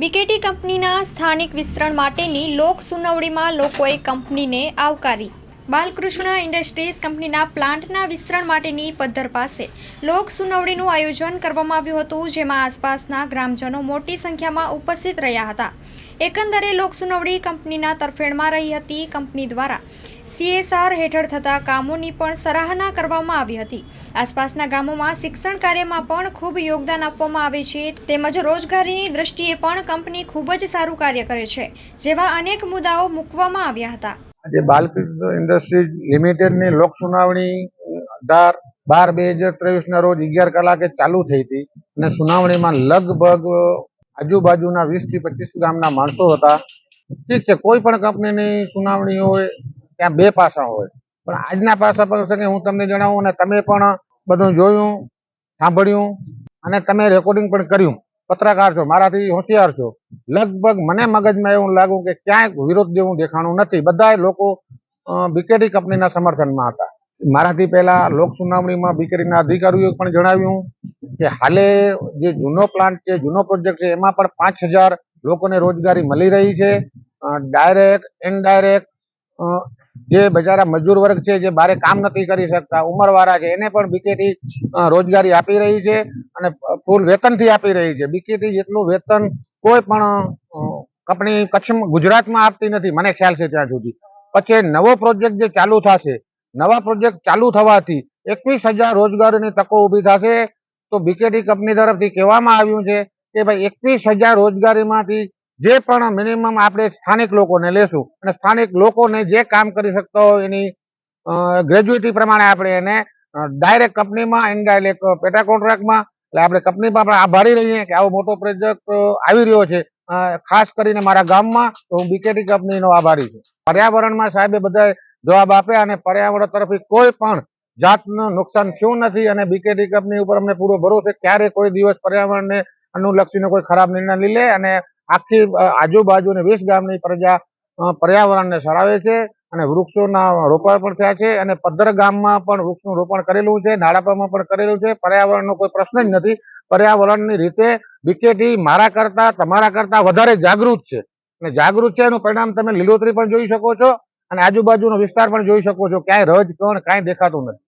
BKT કંપનીના સ્થાનિક વિસ્તરણ માટેની લોક સુનાવણીમાં લોકોએ કંપનીને આવકારી. બાલકૃષ્ણ ઇન્ડસ્ટ્રીઝ કંપનીના પ્લાન્ટના વિસ્તરણ માટેની પદ્ધર પાસે લોક સુનાવણીનું આયોજન કરવામાં આવ્યું હતું, જેમાં આસપાસના ગ્રામજનો મોટી સંખ્યામાં ઉપસ્થિત રહ્યા હતા. એકંદરે લોક સુનાવણી કંપનીના તરફેણમાં રહી હતી. કંપની દ્વારા સીએસઆર હેઠળ થતા કામોની પણ સરાહના કરવામાં આવી હતી. આસપાસના ગામોમાં શિક્ષણ કાર્યમાં પણ ખૂબ યોગદાન આપવામાં આવે છે, તેમજ રોજગારીની દ્રષ્ટિએ પણ કંપની ખૂબ જ સારું કાર્ય કરે છે, જેવા અનેક મુદ્દાઓ મૂકવામાં આવ્યા હતા. આજે બાલકૃષ્ણ ઇન્ડસ્ટ્રીઝ લિમિટેડની લોક સુનાવણી અઢાર બાર બે હજાર ત્રેવીસના રોજ અગિયાર કલાકે ચાલુ થઈ હતી અને સુનાવણીમાં લગભગ આજુબાજુના વીસથી પચીસ ગામના માણસો હતા. ઠીક છે, કોઈ પણ કંપનીની સુનાવણી હોય ત્યાં બે પાસા હોય. પણ આજના પાસા પ્રસંગે હું તમને જણાવું અને તમે પણ બધું જોયું, સાંભળ્યું અને તમે રેકોર્ડિંગ પણ કર્યું. પત્રકાર છો, મારાથી હોશિયાર છો. લગભગ મને મગજમાં એવું લાગ્યું કે ક્યાંય વિરોધ જેવું દેખાણું નથી. બધા લોકો બીકેડી કંપનીના સમર્થનમાં હતા. મારાથી પહેલા લોક સુનાવણીમાં બીકેડીના અધિકારીઓએ પણ જણાવ્યું કે હાલે જે જૂનો પ્લાન્ટ છે, જૂનો પ્રોજેક્ટ છે, એમાં પણ પાંચ હજાર લોકોને રોજગારી મળી રહી છે. ડાયરેક્ટ ઇનડાયરેક્ટ જે બજારા મજૂર વર્ગ છે, જે બારે કામ નથી કરી શકતા, ઉંમરવાળા છે, એને પણ બીકેટી રોજગારી આપી રહી છે અને ફૂલ વેતનથી આપી રહી છે. બીકેટી જેટલું વેતન કોઈ પણ કંપની કચ્છમાં, ગુજરાતમાં આપતી નથી, મને ખ્યાલ છે ત્યાં સુધી. પછી નવો પ્રોજેક્ટ જે ચાલુ થશે, નવા પ્રોજેક્ટ ચાલુ થવાથી એકવીસ હજાર રોજગારીની તકો ઊભી થશે. તો બીકેટી કંપની તરફથી કહેવામાં આવ્યું છે કે ભાઈ એકવીસ હજાર રોજગારીમાંથી જે પણ મિનિમમ આપણે સ્થાનિક લોકોને લેશું અને સ્થાનિક લોકોને જે કામ કરી શકતા હોય એની ગ્રેજ્યુએટી પ્રમાણે આપણે એને ડાયરેક્ટ કંપનીમાં ઇનડાયરેક્ટ પેટા કોન્ટ્રાક્ટમાં એટલે આપણે કંપનીમાં પણ આભારી રહીએ કે આવો મોટો પ્રોજેક્ટ આવી રહ્યો છે. ખાસ કરીને મારા ગામમાં તો હું બીકેટી કંપનીનો આભારી છું. પર્યાવરણમાં સાહેબે બધા જવાબ આપ્યા અને પર્યાવરણ તરફથી કોઈ પણ જાતનું નુકસાન થયું નથી અને બીકેટી કંપની ઉપર અમને પૂરો ભરોસો ક્યારે કોઈ દિવસ પર્યાવરણને અનુલક્ષીને કોઈ ખરાબ નિર્ણય લઈ લે અને આખી આજુબાજુ અને વીસ ગામની પ્રજા પર્યાવરણને સરાવે છે અને વૃક્ષોના રોપણ પણ થયા છે અને પદ્ધર ગામમાં પણ વૃક્ષનું રોપણ કરેલું છે નાડાપામાં પણ કરેલું છે. પર્યાવરણનો કોઈ પ્રશ્ન જ નથી. પર્યાવરણની રીતે બીકેટી મારા કરતા, તમારા કરતા વધારે જાગૃત છે. અને જાગૃત છે એનું પરિણામ તમે લીલોતરી પણ જોઈ શકો છો અને આજુબાજુનો વિસ્તાર પણ જોઈ શકો છો. ક્યાંય રજ, કણ કાંઈ દેખાતું નથી.